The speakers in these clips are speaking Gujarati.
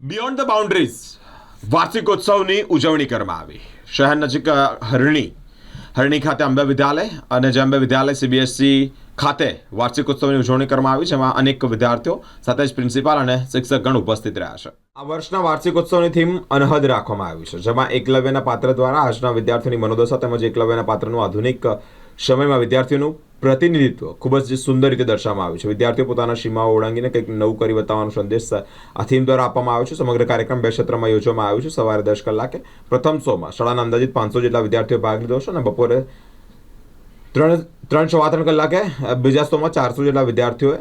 બિયોન્ડ ધ બાઉન્ડ્રીઝ વાર્ષિકોત્સવની ઉજવણી કરવામાં આવી. શહેર નજીક હરણી હરણી ખાતે અંબે વિદ્યાલય અને જે અંબે વિદ્યાલય સીબીએસસી ખાતે વાર્ષિકોત્સવની ઉજવણી કરવામાં આવી, જેમાં અનેક વિદ્યાર્થીઓ સાથે જ પ્રિન્સિપાલ અને શિક્ષકગણ ઉપસ્થિત રહ્યા છે. આ વર્ષના વાર્ષિકોત્સવની થીમ અનહદ રાખવામાં આવી છે, જેમાં એકલવ્યના પાત્ર દ્વારા આજના વિદ્યાર્થીઓની મનોદશા તેમજ એકલવ્યના પાત્રનું આધુનિક સમયમાં વિદ્યાર્થીઓનું પ્રતિનિધિત્વ ખૂબ જ સુંદર રીતે દર્શાવવામાં આવ્યું છે. વિદ્યાર્થીઓ પોતાના સીમાઓ ઓળંગીને કંઈક નવું કરી બતાવવાનો સંદેશ આ થીમ દ્વારા આપવામાં આવ્યો છે. સમગ્ર કાર્યક્રમ બે ક્ષેત્રમાં યોજવામાં આવ્યો છે. સવારે દસ કલાકે પ્રથમ શોમાં શાળાના અંદાજિત પાંચસો જેટલા વિદ્યાર્થીઓ ભાગ લીધો છે અને બપોરે ત્રણ ત્રણ સવા ત્રણ કલાકે બીજા શોમાં ચારસો જેટલા વિદ્યાર્થીઓએ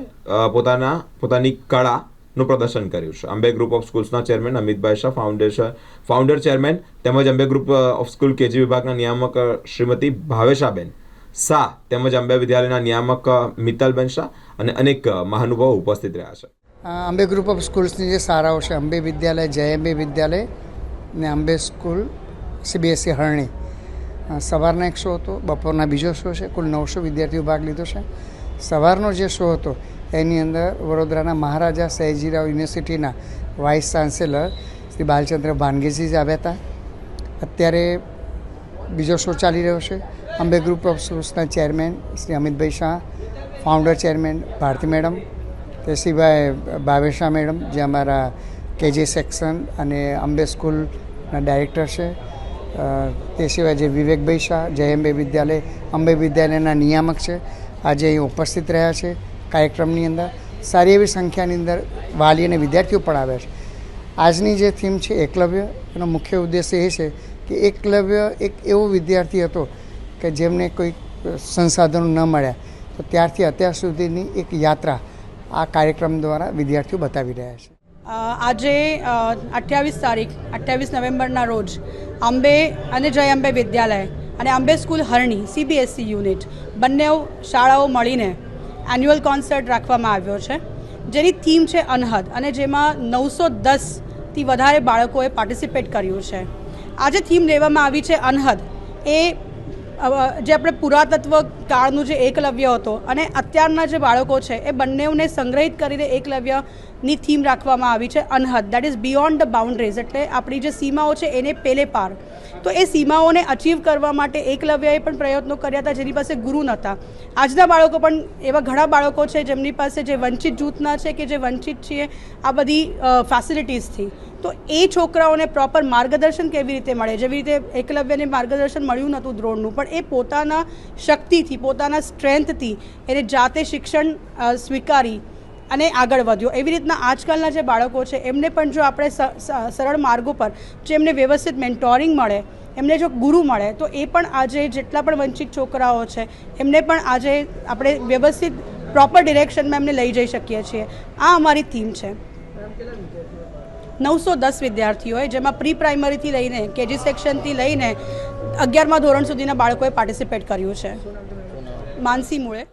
પોતાના, પોતાની કળાનું પ્રદર્શન કર્યું છે. Ambe group of સ્કૂલ્સના chairman Amitbhai Shah, foundation, founder chairman તેમજ Ambe group of school KG વિભાગના નિયામક શ્રીમતી ભાવેશાબેન શાહ તેમજ અંબે વિદ્યાલયના નિયામક મિત્તલબેન શાહ અને અનેક મહાનુભાવો ઉપસ્થિત રહ્યા છે. અંબે ગ્રુપ ઓફ સ્કૂલ્સની જે શાળાઓ છે, અંબે વિદ્યાલય, જય અંબે વિદ્યાલય ને અંબે સ્કૂલ સીબીએસસી હરણી. સવારના એક શો હતો, બપોરના બીજો શો છે, કુલ નવસો વિદ્યાર્થીઓ ભાગ લીધો છે. સવારનો જે શો હતો, એની અંદર વડોદરાના મહારાજા સયાજીરાવ યુનિવર્સિટીના વાઇસ ચાન્સેલર શ્રી બાલચંદ્ર ભાનગીજી જ આવ્યા હતા. અત્યારે બીજો શો ચાલી રહ્યો છે. Ambe group of સ્કૂલ્સના chairman Shri Amitbhai Shah, founder chairman Bharati madam તે સિવાય ભાવેશા મેડમ, જે અમારા કેજી સેક્શન અને અંબે સ્કૂલના ડાયરેક્ટર છે. તે સિવાય જે વિવેકભાઈ શાહ જય અંબે વિદ્યાલય, અંબે વિદ્યાલયના નિયામક છે. આજે અહીં ઉપસ્થિત રહ્યા છે કાર્યક્રમની અંદર. સારી એવી સંખ્યાની અંદર વાલી અને વિદ્યાર્થીઓ પણ આવ્યા છે. આજની જે થીમ છે એકલવ્ય, એનો મુખ્ય ઉદ્દેશ્ય એ છે કે એકલવ્ય એક એવો વિદ્યાર્થી હતો કે જેમને કોઈ સંસાધનો ન મળ્યા, તો ત્યારથી અત્યાર સુધીની એક યાત્રા આ કાર્યક્રમ દ્વારા વિદ્યાર્થીઓ બતાવી રહ્યા છે. આજે અઠ્યાવીસ તારીખ, અઠ્યાવીસ નવેમ્બરના રોજ અંબે અને જય અંબે વિદ્યાલય અને Ambe school Harni CBSE unit બંને શાળાઓ મળીને એન્યુઅલ કોન્સર્ટ રાખવામાં આવ્યો છે. જેની થીમ છે અનહદ અને જેમાં નવસો દસથી વધારે બાળકોએ પાર્ટિસિપેટ કર્યું છે. આજે થીમ લેવામાં આવી છે અનહદ. એ જે આપણે પુરાતત્વ કાળનું જે એકલવ્ય હતો અને અત્યારના જે બાળકો છે, એ બંનેઓને સંગ્રહિત કરીને એકલવ્યની થીમ રાખવામાં આવી છે, Anhad. That is beyond the boundaries એટલે આપણી જે સીમાઓ છે, એને પેલે પાર. તો એ સીમાઓને અચીવ કરવા માટે એકલવ્યએ પણ પ્રયત્નો કર્યા હતા, જેની પાસે ગુરુ નહોતા. આજના બાળકો પણ, એવા ઘણા બાળકો છે, જેમની પાસે જે વંચિત જૂથના છે કે જે વંચિત છીએ, આ બધી ફેસિલિટીઝથી તો એ છોકરાઓને પ્રોપર માર્ગદર્શન કેવી રીતે મળે? જેવી રીતે એકલવ્યને માર્ગદર્શન મળ્યું નહોતું દ્રોણનું, પણ એ પોતાના શક્તિથી, પોતાના સ્ટ્રેન્થથી એને જાતે શિક્ષણ સ્વીકારી અને આગળ વધ્યો. એવી રીતના આજકાલના જે બાળકો છે, એમને પણ જો આપણે સરળ માર્ગો પર, જો એમને વ્યવસ્થિત મેન્ટોરિંગ મળે, એમને જો ગુરુ મળે, તો એ પણ આજે જેટલા પણ વંચિત છોકરાઓ છે, એમને પણ આજે આપણે વ્યવસ્થિત પ્રોપર ડિરેક્શનમાં એમને લઈ જઈ શકીએ છીએ. આ અમારી થીમ છે. નવસો દસ વિદ્યાર્થીઓએ, જેમાં પ્રી પ્રાઇમરીથી લઈને, કેજી સેક્શનથી લઈને અગિયારમા ધોરણ સુધીના બાળકોએ પાર્ટિસિપેટ કર્યું છે. માનસી મૂળે.